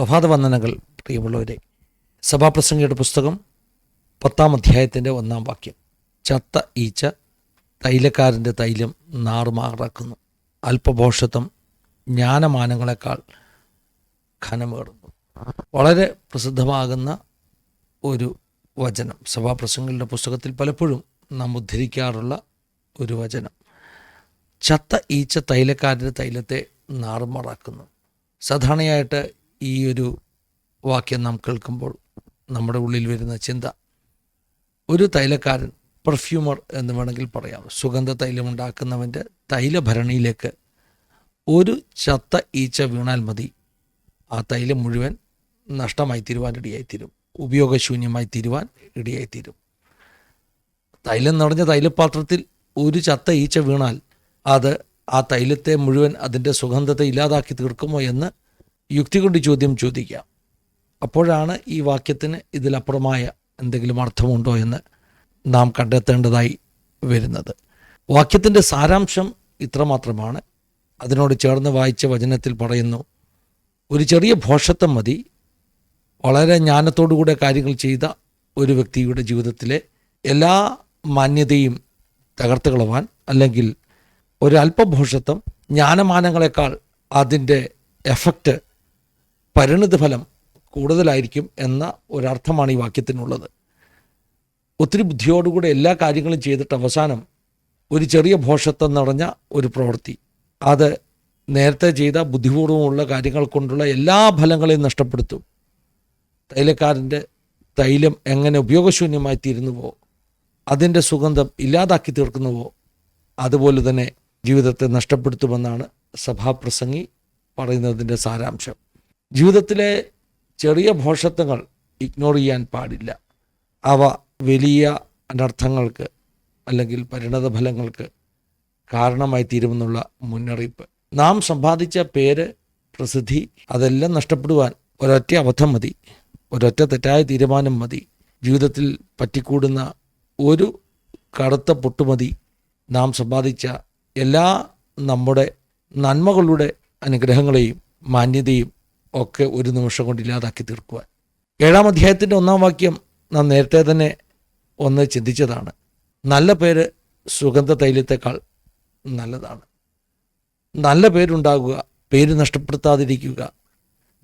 പ്രഭാതവന്ദനകൾ പ്രിയമുള്ളവരെ. സഭാപ്രസംഗിയുടെ പുസ്തകം പത്താം അധ്യായത്തിന്റെ ഒന്നാം വാക്യം. ചത്ത ഈച്ച തൈലക്കാരന്റെ തൈലം നാറുമാറാക്കുന്നു. അല്പഭോഷത്വം ജ്ഞാനമാനങ്ങളെക്കാൾ ഘനമേറുന്നു. വളരെ പ്രസിദ്ധമാകുന്ന ഒരു വചനം. സഭാപ്രസംഗങ്ങളുടെ പുസ്തകത്തിൽ പലപ്പോഴും നാം ഉദ്ധരിക്കാറുള്ള ഒരു വചനം. ചത്ത ഈച്ച തൈലക്കാരന്റെ തൈലത്തെ നാറുമാറാക്കുന്നു. സാധാരണയായിട്ട് ഈ ഒരു വാക്യം നാം കേൾക്കുമ്പോൾ നമ്മുടെ ഉള്ളിൽ വരുന്ന ചിന്ത ഒരു തൈലക്കാരൻ പെർഫ്യൂമർ എന്ന് വേണമെങ്കിൽ പറയാം. സുഗന്ധ തൈലം ഉണ്ടാക്കുന്നവന്റെ തൈലഭരണിയിലേക്ക് ഒരു ചത്ത ഈച്ച വീണാൽ മതി. ആ തൈലം മുഴുവൻ നഷ്ടമായി തീരുവാൻ ഇടയായിത്തീരും. ഉപയോഗശൂന്യമായി തീരുവാൻ ഇടയായിത്തീരും. തൈലം നിറഞ്ഞ തൈലപാത്രത്തിൽ ഒരു ചത്ത ഈച്ച വീണാൽ അത് ആ തൈലത്തെ മുഴുവൻ അതിന്റെ സുഗന്ധത്തെ ഇല്ലാതാക്കി തീർക്കുമോ എന്ന് യുക്തി കൊണ്ട് ചോദ്യം ചോദിക്കാം. അപ്പോഴാണ് ഈ വാക്യത്തിന് ഇതിലപ്പുറമായ എന്തെങ്കിലും അർത്ഥമുണ്ടോ എന്ന് നാം കണ്ടെത്തേണ്ടതായി വരുന്നത്. വാക്യത്തിന്റെ സാരാംശം ഇത്രമാത്രമാണ്. അതിനോട് ചേർന്ന് വായിച്ച വചനത്തിൽ പറയുന്നു ഒരു ചെറിയ ഭോഷത്വം മതി. വളരെ ജ്ഞാനത്തോടുകൂടെ കാര്യങ്ങൾ ചെയ്ത ഒരു വ്യക്തിയുടെ ജീവിതത്തിലെ എല്ലാ മാന്യതയും തകർത്തുകളവാൻ അല്ലെങ്കിൽ ഒരല്പഭോഷത്വം ജ്ഞാനമാനങ്ങളെക്കാൾ അതിന്റെ എഫക്റ്റ് പരിണിതഫലം കൂടുതലായിരിക്കും എന്ന ഒരർത്ഥമാണ് ഈ വാക്യത്തിനുള്ളത്. ഒത്തിരി ബുദ്ധിയോടുകൂടെ എല്ലാ കാര്യങ്ങളും ചെയ്തിട്ട് അവസാനം ഒരു ചെറിയ ഭോഷത്വം നിറഞ്ഞ ഒരു പ്രവൃത്തി. അത് നേരത്തെ ചെയ്ത ബുദ്ധിപൂർവമുള്ള കാര്യങ്ങൾ കൊണ്ടുള്ള എല്ലാ ഫലങ്ങളെയും നഷ്ടപ്പെടുത്തും. തൈലക്കാരന്റെ തൈലം എങ്ങനെ ഉപയോഗശൂന്യമായി തീരുന്നുവോ അതിന്റെ സുഗന്ധം ഇല്ലാതാക്കി തീർക്കുന്നുവോ അതുപോലെ തന്നെ ജീവിതത്തെ നഷ്ടപ്പെടുത്തുമെന്നാണ് സഭാപ്രസംഗി പറയുന്നതിന്റെ സാരാംശം. ജീവിതത്തിലെ ചെറിയ ഭോഷത്വങ്ങൾ ഇഗ്നോർ ചെയ്യാൻ പാടില്ല. അവ വലിയ അനർത്ഥങ്ങൾക്ക് അല്ലെങ്കിൽ പരിണത ഫലങ്ങൾക്ക് കാരണമായി തീരുമെന്നുള്ള മുന്നറിയിപ്പ്. നാം സമ്പാദിച്ച പേര് പ്രസിദ്ധി അതെല്ലാം നഷ്ടപ്പെടുവാൻ ഒരൊറ്റ അബദ്ധം മതി. ഒരൊറ്റ തെറ്റായ തീരുമാനം മതി. ജീവിതത്തിൽ പറ്റിക്കൂടുന്ന ഒരു കറുത്ത പൊട്ടുമതി നാം സമ്പാദിച്ച എല്ലാ നമ്മുടെ നന്മകളുടെ അനുഗ്രഹങ്ങളെയും മാന്യതയും ഒക്കെ ഒരു നിമിഷം കൊണ്ട് ഇല്ലാതാക്കി തീർക്കുവാൻ. ഏഴാം അധ്യായത്തിന്റെ ഒന്നാം വാക്യം നാം നേരത്തെ തന്നെ ഒന്ന് ചിന്തിച്ചതാണ്. നല്ല പേര് സുഗന്ധ തൈലത്തെക്കാൾ നല്ലതാണ്. നല്ല പേരുണ്ടാകുക പേര് നഷ്ടപ്പെടുത്താതിരിക്കുക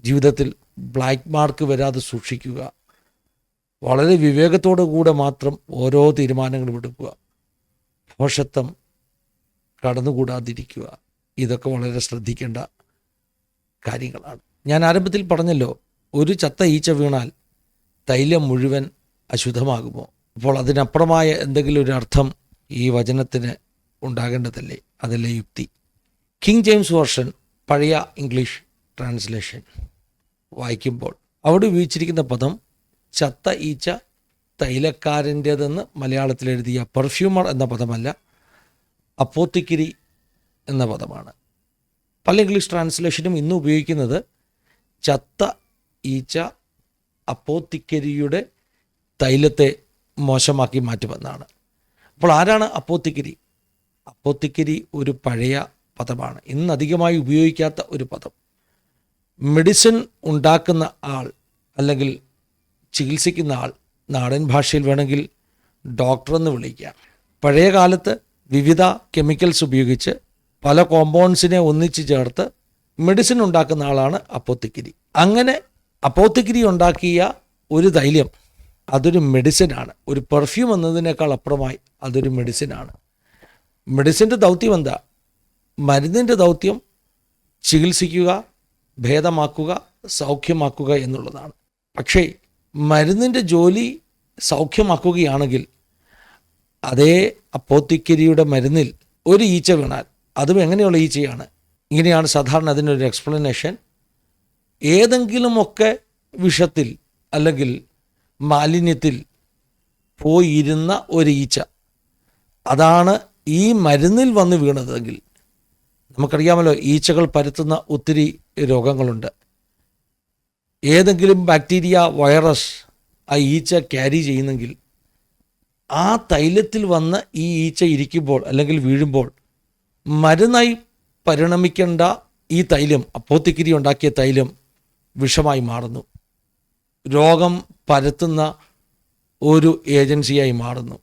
ജീവിതത്തിൽ ബ്ലാക്ക് മാർക്ക് വരാതെ സൂക്ഷിക്കുക വളരെ വിവേകത്തോടു കൂടെ മാത്രം ഓരോ തീരുമാനങ്ങളും എടുക്കുക ഭോഷത്വം കടന്നുകൂടാതിരിക്കുക ഇതൊക്കെ വളരെ ശ്രദ്ധിക്കേണ്ട കാര്യങ്ങളാണ്. ഞാൻ ആരംഭത്തിൽ പറഞ്ഞല്ലോ ഒരു ചത്ത ഈച്ച വീണാൽ തൈലം മുഴുവൻ അശുദ്ധമാകുമോ? അപ്പോൾ അതിനപ്പുറമായ എന്തെങ്കിലും ഒരു അർത്ഥം ഈ വചനത്തിന് ഉണ്ടാകേണ്ടതല്ലേ? അതല്ലേ യുക്തി. കിങ് ജെയിംസ് വേർഷൻ പഴയ ഇംഗ്ലീഷ് ട്രാൻസ്ലേഷൻ വായിക്കുമ്പോൾ അവിടെ ഉപയോഗിച്ചിരിക്കുന്ന പദം ചത്ത ഈച്ച തൈലക്കാരന്റേതെന്ന് മലയാളത്തിൽ എഴുതിയ പെർഫ്യൂമർ എന്ന പദമല്ല അപ്പോത്തിക്കിരി എന്ന പദമാണ്. പല ഇംഗ്ലീഷ് ട്രാൻസ്ലേഷനും ഇന്ന് ഉപയോഗിക്കുന്നത് ചത്ത ഈച്ച അപ്പോത്തിക്കരിയുടെ തൈലത്തെ മോശമാക്കി മാറ്റുമെന്നാണ്. അപ്പോൾ ആരാണ് അപ്പോത്തിക്കരി അപ്പോത്തിക്കരി ഒരു പഴയ പദമാണ്. ഇന്ന് അധികമായി ഉപയോഗിക്കാത്ത ഒരു പദം. മെഡിസിൻ ഉണ്ടാക്കുന്ന ആൾ അല്ലെങ്കിൽ ചികിത്സിക്കുന്ന ആൾ നാടൻ ഭാഷയിൽ വേണമെങ്കിൽ ഡോക്ടർ എന്ന് വിളിക്കാം. പഴയ കാലത്ത് വിവിധ കെമിക്കൽസ് ഉപയോഗിച്ച് പല കോമ്പൗണ്ട്സിനെ ഒന്നിച്ച് ചേർത്ത് മെഡിസിൻ ഉണ്ടാക്കുന്ന ആളാണ് അപ്പോത്തിക്കിരി. അങ്ങനെ അപ്പോത്തിക്കിരി ഉണ്ടാക്കിയ ഒരു തൈലം അതൊരു മെഡിസിനാണ് ഒരു പെർഫ്യൂം എന്നതിനേക്കാൾ അപ്പുറമായി അതൊരു മെഡിസിനാണ് മെഡിസിന്റെ ദൗത്യം എന്താ? മരുന്നിന്റെ ദൗത്യം ചികിത്സിക്കുക ഭേദമാക്കുക സൗഖ്യമാക്കുക എന്നുള്ളതാണ്. പക്ഷേ മരുന്നിന്റെ ജോലി സൗഖ്യമാക്കുകയാണെങ്കിൽ അതേ അപ്പോത്തിക്കിരിയുടെ മരുന്നിൽ ഒരു ഈച്ച വീണാൽ അതും എങ്ങനെയുള്ള ഈച്ചയാണ്? ഇങ്ങനെയാണ് സാധാരണ അതിനൊരു എക്സ്പ്ലനേഷൻ ഏതെങ്കിലുമൊക്കെ വിഷത്തിൽ അല്ലെങ്കിൽ മാലിന്യത്തിൽ പോയിരുന്ന ഒരു അതാണ് ഈ മരുന്നിൽ വന്ന് വീണതെങ്കിൽ നമുക്കറിയാമല്ലോ ഈച്ചകൾ പരത്തുന്ന ഒത്തിരി രോഗങ്ങളുണ്ട്. ഏതെങ്കിലും ബാക്ടീരിയ വൈറസ് ആ ഈച്ച ക്യാരി ചെയ്യുന്നെങ്കിൽ ആ തൈലത്തിൽ വന്ന് ഈ ഈച്ച ഇരിക്കുമ്പോൾ അല്ലെങ്കിൽ വീഴുമ്പോൾ മരുന്നായി പരിണമിക്കേണ്ട ഈ തൈലം അപ്പോത്തിക്കിരി ഉണ്ടാക്കിയ തൈലം വിഷമായി മാറുന്നു. രോഗം പരത്തുന്ന ഒരു ഏജൻസിയായി മാറുന്നു.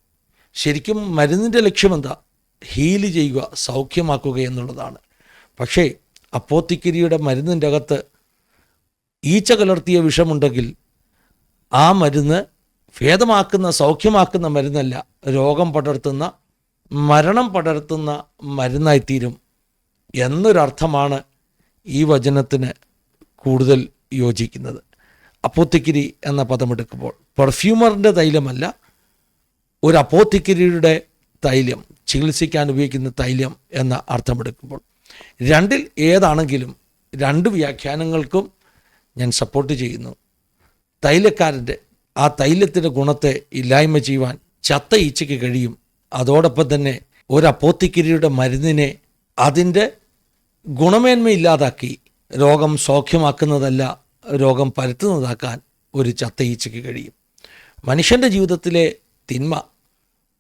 ശരിക്കും മരുന്നിന്റെ ലക്ഷ്യമെന്താ? ഹീൽ ചെയ്യുക സൗഖ്യമാക്കുക എന്നുള്ളതാണ്. പക്ഷേ അപ്പോത്തിക്കിരിയുടെ മരുന്നിന്റെ അകത്ത് ഈച്ച കലർത്തിയ വിഷമുണ്ടെങ്കിൽ ആ മരുന്ന് ഭേദമാക്കുന്ന സൗഖ്യമാക്കുന്ന മരുന്നല്ല രോഗം പടർത്തുന്ന മരണം പടർത്തുന്ന മരുന്നായിത്തീരും. എന്നൊരർത്ഥമാണ് ഈ വചനത്തിന് കൂടുതൽ യോജിക്കുന്നത്. അപ്പോത്തിക്കിരി എന്ന പദമെടുക്കുമ്പോൾ പെർഫ്യൂമറിന്റെ തൈലമല്ല ഒരു അപ്പോത്തിക്കിരിയുടെ തൈലം ചികിത്സിക്കാൻ ഉപയോഗിക്കുന്ന തൈലം എന്ന അർത്ഥമെടുക്കുമ്പോൾ. രണ്ടിൽ ഏതാണെങ്കിലും രണ്ട് വ്യാഖ്യാനങ്ങൾക്കും ഞാൻ സപ്പോർട്ട് ചെയ്യുന്നു. തൈലക്കാരന്റെ ആ തൈലത്തിന്റെ ഗുണത്തെ ഇല്ലായ്മ ചെയ്യുവാൻ ചത്ത ഈച്ചയ്ക്ക് കഴിയും. അതോടൊപ്പം തന്നെ ഒരു അപ്പോത്തിക്കിരിയുടെ മരുന്നിനെ അതിന്റെ ഗുണമേന്മ ഇല്ലാതാക്കി രോഗം സൗഖ്യമാക്കുന്നതല്ല രോഗം പരത്തുന്നതാക്കാൻ ഒരു ചത്തയീച്ചയ്ക്ക് കഴിയും. മനുഷ്യന്റെ ജീവിതത്തിലെ തിന്മ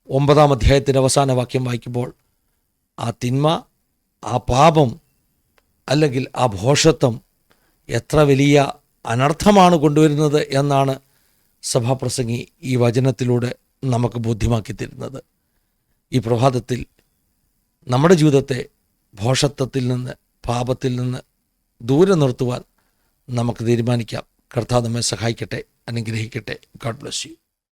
ഒമ്പതാം അധ്യായത്തിന്റെ അവസാന വാക്യം വായിക്കുമ്പോൾ ആ തിന്മ ആ പാപം അല്ലെങ്കിൽ ആ ഭോഷത്വം എത്ര വലിയ അനർത്ഥമാണ് കൊണ്ടുവരുന്നത് എന്നാണ് സഭാപ്രസംഗി ഈ വചനത്തിലൂടെ നമുക്ക് ബോധ്യമാക്കി തരുന്നത് ഈ പ്രഭാതത്തിൽ നമ്മുടെ ജീവിതത്തെ ഭോഷത്വത്തിൽ നിന്ന് പാപത്തിൽ നിന്ന് ദൂരെ നിർത്തുവാൻ നമുക്ക് തീരുമാനിക്കാം. കർത്താവ് നമ്മെ സഹായിക്കട്ടെ അനുഗ്രഹിക്കട്ടെ. God bless you